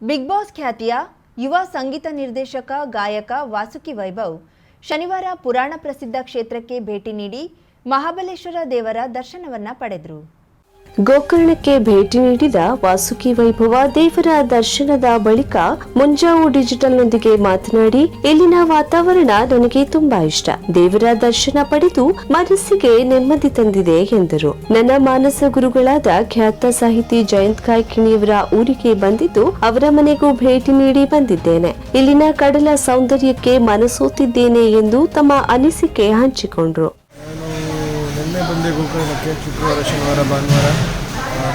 Big boss ಖ್ಯಾತಿಯ ಯುವ ಸಂಗೀತ ನಿರ್ದೇಶಕ, ಗಾಯಕ ವಾಸುಕಿ ವೈಭವ್ ಶನಿವಾರ ಪುರಾಣ ಪ್ರಸಿದ್ಧ ಕ್ಷೇತ್ರಕ್ಕೆ ಭೇಟಿ ನೀಡಿ ಮಹಾಬಲೇಶ್ವರ ದೇವರ ದರ್ಶನವನ್ನ ಪಡೆದರು. ಗೋಕರ್ಣಕ್ಕೆ ಭೇಟಿ ನೀಡಿದ ವಾಸುಕಿ ವೈಭವ ದೇವರ ದರ್ಶನದ ಬಳಿಕ ಮುಂಜಾವು ಡಿಜಿಟಲ್ನೊಂದಿಗೆ ಮಾತನಾಡಿ, ಇಲ್ಲಿನ ವಾತಾವರಣ ನನಗೆ ತುಂಬಾ ಇಷ್ಟ. ದೇವರ ದರ್ಶನ ಪಡೆದು ಮನಸ್ಸಿಗೆ ನೆಮ್ಮದಿ ತಂದಿದೆ ಎಂದರು. ನನ್ನ ಮಾನಸ ಗುರುಗಳಾದ ಖ್ಯಾತ ಸಾಹಿತಿ ಜಯಂತ್ ಕಾಯ್ಕಿಣಿಯವರ ಊರಿಗೆ ಬಂದಿದ್ದು, ಅವರ ಮನೆಗೂ ಭೇಟಿ ನೀಡಿ ಬಂದಿದ್ದೇನೆ. ಇಲ್ಲಿನ ಕಡಲ ಸೌಂದರ್ಯಕ್ಕೆ ಮನಸೋತಿದ್ದೇನೆ ಎಂದು ತಮ್ಮ ಅನಿಸಿಕೆ ಹಂಚಿಕೊಂಡ್ರು. ನಿನ್ನೆ ಗೋಕರ್ಣಕ್ಕೆ ಶುಕ್ರವಾರ, ಶನಿವಾರ, ಭಾನುವಾರ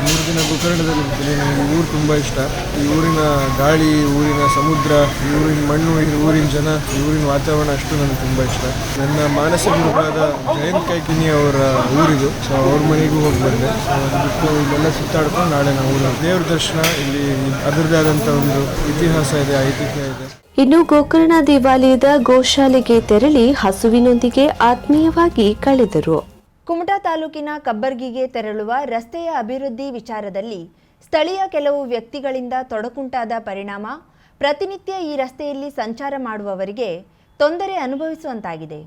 ಮೂರು ದಿನ ಗೋಕರ್ಣದಲ್ಲಿ ಇರ್ತೀನಿ. ನನಗೆ ಊರು ತುಂಬ ಇಷ್ಟ. ಈ ಊರಿನ ಗಾಳಿ ಊರಿನ ಸಮುದ್ರ, ಈ ಊರಿನ ಮಣ್ಣು, ಈ ಊರಿನ ಜನ, ಈ ಊರಿನ ವಾತಾವರಣ ಅಷ್ಟು ನನಗೆ ತುಂಬ ಇಷ್ಟ. ನನ್ನ ಮಾನಸ ಗುರುಗಳಾದ ಜಯಂತ್ ಕೈಕಿನಿ ಅವರ ಊರಿದು. ಸೊ ಅವ್ರ ಮನೆಗೂ ಹೋಗಿ ಬಂದೆ. ಸೊ ಬಿಟ್ಟು ಇಲ್ಲೆಲ್ಲ ಸುತ್ತಾಡ್ಕೊಂಡು ನಾಳೆ ನಾವು ಊರು ದೇವ್ರ ದರ್ಶನ, ಇಲ್ಲಿ ಅದರದೇ ಆದಂಥ ಒಂದು ಇತಿಹಾಸ ಇದೆ, ಐತಿಹ್ಯ ಇದೆ. ಇನ್ನು ಗೋಕರ್ಣ ದೇವಾಲಯದ ಗೋಶಾಲೆಗೆ ತೆರಳಿ ಹಸುವಿನೊಂದಿಗೆ ಆತ್ಮೀಯವಾಗಿ ಕಳೆದರು. ಕುಮಟಾ ತಾಲೂಕಿನ ಕಬ್ಬರ್ಗಿಗೆ ತೆರಳುವ ರಸ್ತೆಯ ಅಭಿವೃದ್ಧಿ ವಿಚಾರದಲ್ಲಿ ಸ್ಥಳೀಯ ಕೆಲವು ವ್ಯಕ್ತಿಗಳಿಂದ ತೊಡಕುಂಟಾದ ಪರಿಣಾಮ, ಪ್ರತಿನಿತ್ಯ ಈ ರಸ್ತೆಯಲ್ಲಿ ಸಂಚಾರ ಮಾಡುವವರಿಗೆ ತೊಂದರೆ ಅನುಭವಿಸುವಂತಾಗಿದೆ.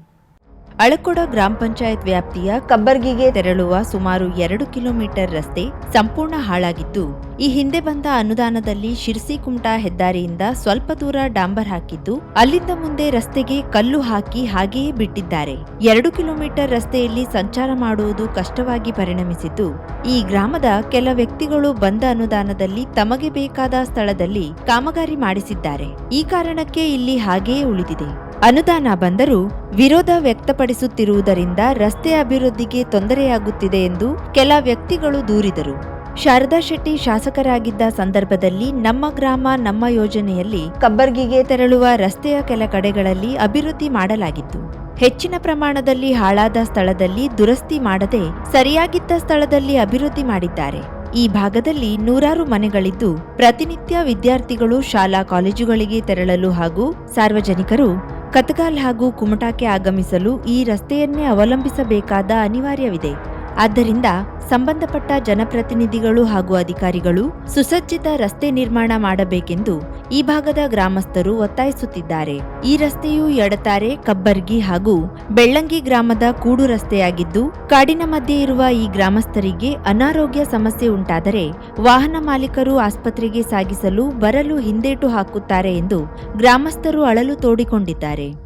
ಅಳಕೊಡ ಗ್ರಾಮ ಪಂಚಾಯತ್ ವ್ಯಾಪ್ತಿಯ ಕಬ್ಬರ್ಗಿಗೆ ತೆರಳುವ ಸುಮಾರು ಎರಡು ಕಿಲೋಮೀಟರ್ ರಸ್ತೆ ಸಂಪೂರ್ಣ ಹಾಳಾಗಿದ್ದು, ಈ ಹಿಂದೆ ಬಂದ ಅನುದಾನದಲ್ಲಿ ಶಿರ್ಸಿ ಕುಮಟಾ ಹೆದ್ದಾರಿಯಿಂದ ಸ್ವಲ್ಪ ದೂರ ಡಾಂಬರ್ ಹಾಕಿದ್ದು, ಅಲ್ಲಿಂದ ಮುಂದೆ ರಸ್ತೆಗೆ ಕಲ್ಲು ಹಾಕಿ ಹಾಗೆಯೇ ಬಿಟ್ಟಿದ್ದಾರೆ. ಎರಡು ಕಿಲೋಮೀಟರ್ ರಸ್ತೆಯಲ್ಲಿ ಸಂಚಾರ ಮಾಡುವುದು ಕಷ್ಟವಾಗಿ ಪರಿಣಮಿಸಿದ್ದು, ಈ ಗ್ರಾಮದ ಕೆಲ ವ್ಯಕ್ತಿಗಳು ಬಂದ ಅನುದಾನದಲ್ಲಿ ತಮಗೆ ಬೇಕಾದ ಸ್ಥಳದಲ್ಲಿ ಕಾಮಗಾರಿ ಮಾಡಿಸಿದ್ದಾರೆ. ಈ ಕಾರಣಕ್ಕೆ ಇಲ್ಲಿ ಹಾಗೆಯೇ ಉಳಿದಿದೆ. ಅನುದಾನ ಬಂದರೂ ವಿರೋಧ ವ್ಯಕ್ತಪಡಿಸುತ್ತಿರುವುದರಿಂದ ರಸ್ತೆ ಅಭಿವೃದ್ಧಿಗೆ ತೊಂದರೆಯಾಗುತ್ತಿದೆ ಎಂದು ಕೆಲ ವ್ಯಕ್ತಿಗಳು ದೂರಿದರು. ಶಾರದಾ ಶೆಟ್ಟಿ ಶಾಸಕರಾಗಿದ್ದ ಸಂದರ್ಭದಲ್ಲಿ ನಮ್ಮ ಗ್ರಾಮ, ನಮ್ಮ ಯೋಜನೆಯಲ್ಲಿ ಕಬ್ಬರ್ಗಿಗೆ ತೆರಳುವ ರಸ್ತೆಯ ಕೆಲ ಕಡೆಗಳಲ್ಲಿ ಅಭಿವೃದ್ಧಿ ಮಾಡಲಾಗಿತ್ತು. ಹೆಚ್ಚಿನ ಪ್ರಮಾಣದಲ್ಲಿ ಹಾಳಾದ ಸ್ಥಳದಲ್ಲಿ ದುರಸ್ತಿ ಮಾಡದೆ ಸರಿಯಾಗಿದ್ದ ಸ್ಥಳದಲ್ಲಿ ಅಭಿವೃದ್ಧಿ ಮಾಡಿದ್ದಾರೆ. ಈ ಭಾಗದಲ್ಲಿ ನೂರಾರು ಮನೆಗಳಿದ್ದು, ಪ್ರತಿನಿತ್ಯ ವಿದ್ಯಾರ್ಥಿಗಳು ಶಾಲಾ ಕಾಲೇಜುಗಳಿಗೆ ತೆರಳಲು ಹಾಗೂ ಸಾರ್ವಜನಿಕರು ಕತಗಾಲ್ ಹಾಗೂ ಕುಮಟಾಕ್ಕೆ ಆಗಮಿಸಲು ಈ ರಸ್ತೆಯನ್ನೇ ಅವಲಂಬಿಸಬೇಕಾದ ಅನಿವಾರ್ಯವಿದೆ. ಆದ್ದರಿಂದ ಸಂಬಂಧಪಟ್ಟ ಜನಪ್ರತಿನಿಧಿಗಳು ಹಾಗೂ ಅಧಿಕಾರಿಗಳು ಸುಸಜ್ಜಿತ ರಸ್ತೆ ನಿರ್ಮಾಣ ಮಾಡಬೇಕೆಂದು ಈ ಭಾಗದ ಗ್ರಾಮಸ್ಥರು ಒತ್ತಾಯಿಸುತ್ತಿದ್ದಾರೆ. ಈ ರಸ್ತೆಯು ಎಡತಾರೆ ಕಬ್ಬರ್ಗಿ ಹಾಗೂ ಬೆಳ್ಳಂಗಿ ಗ್ರಾಮದ ಕೂಡು ರಸ್ತೆಯಾಗಿದ್ದು, ಕಾಡಿನ ಮಧ್ಯೆ ಇರುವ ಈ ಗ್ರಾಮಸ್ಥರಿಗೆ ಅನಾರೋಗ್ಯ ಸಮಸ್ಯೆ ಉಂಟಾದರೆ ವಾಹನ ಮಾಲೀಕರು ಆಸ್ಪತ್ರೆಗೆ ಸಾಗಿಸಲು ಬರಲು ಹಿಂದೇಟು ಹಾಕುತ್ತಾರೆ ಎಂದು ಗ್ರಾಮಸ್ಥರು ಅಳಲು ತೋಡಿಕೊಂಡಿದ್ದಾರೆ.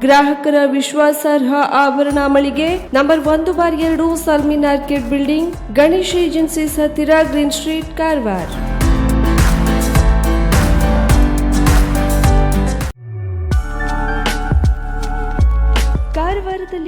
ಗ್ರಾಹಕರ ವಿಶ್ವಾಸಾರ್ಹ ಆಭರಣ ಮಳಿಗೆ ನಂಬರ್ ಒಂದು ಬಾರ್ ಎರಡು ಸಲ್ಮಿನ್ ಆರ್ಕಿಡ್ ಬಿಲ್ಡಿಂಗ್, ಗಣೇಶ್ ಏಜೆನ್ಸೀಸ್ ಹತ್ತಿರ ಗ್ರೀನ್ ಸ್ಟ್ರೀಟ್ ಕಾರವಾರ.